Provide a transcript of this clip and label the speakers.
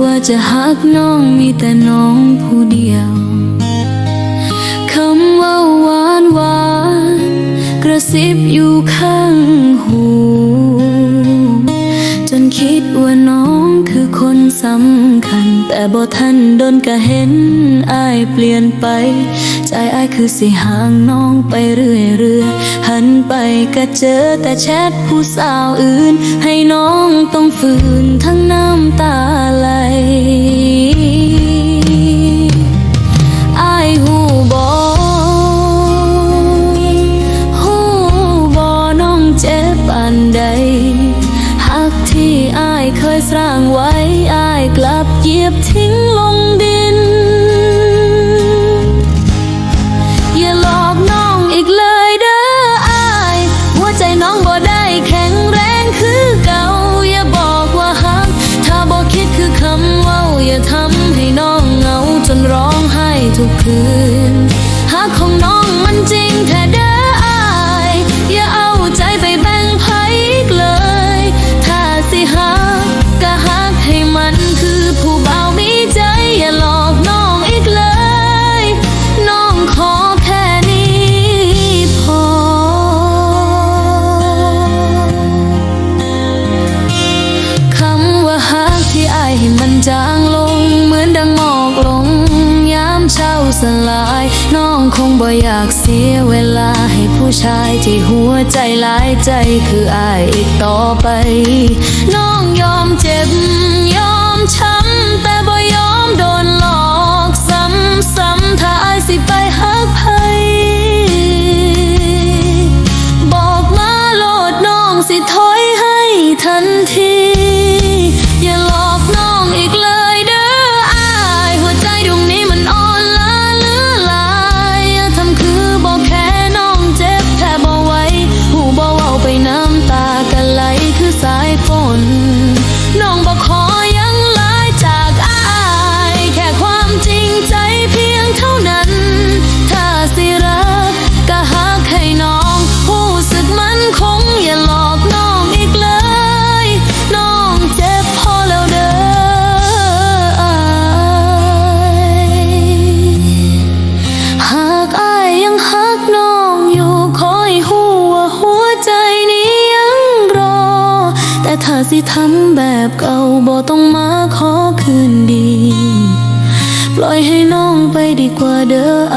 Speaker 1: ว่าจะหักน้องมีแต่น้องผู้เดียว คำว่าหวานหวานกระซิบอยู่ สำคัญ แต่บ่ทันโดนก็เห็นอายเปลี่ยนไป ใจอายคือสิห่างน้องไปเรื่อยเรื่อยหันไปก็เจอแต่แชทผู้สาวอื่น ให้น้องต้องฝืนทั้งน้ำตาไหลอายหูบอหูบอน้องเจ็บปานใด ที่อายเคยสร้างไว้อายกลับเหยียบทิ้งลงดิน อย่าหลอกน้องอีกเลยเด้ออายหัวใจน้องบ่ได้แข็งแรงคือเก่า อย่าบอกว่าหัก ถ้าบอกคิดคือคำเว่าอย่าทำให้น้องเหงาจนร้องไห้ทุกคืนหักของน้อง จางลงเหมือนดังหมอกลง ยามเช้าสลาย น้องคงบ่อยากเสียเวลาให้ผู้ชายที่หัวใจหลายใจคืออายอีกต่อไป น้องยอมเจ็บยอมช้ำ สิทำแบบเก่าบ่ต้องมาขอคืนดี ปล่อยให้น้องไปดีกว่าเด้ออ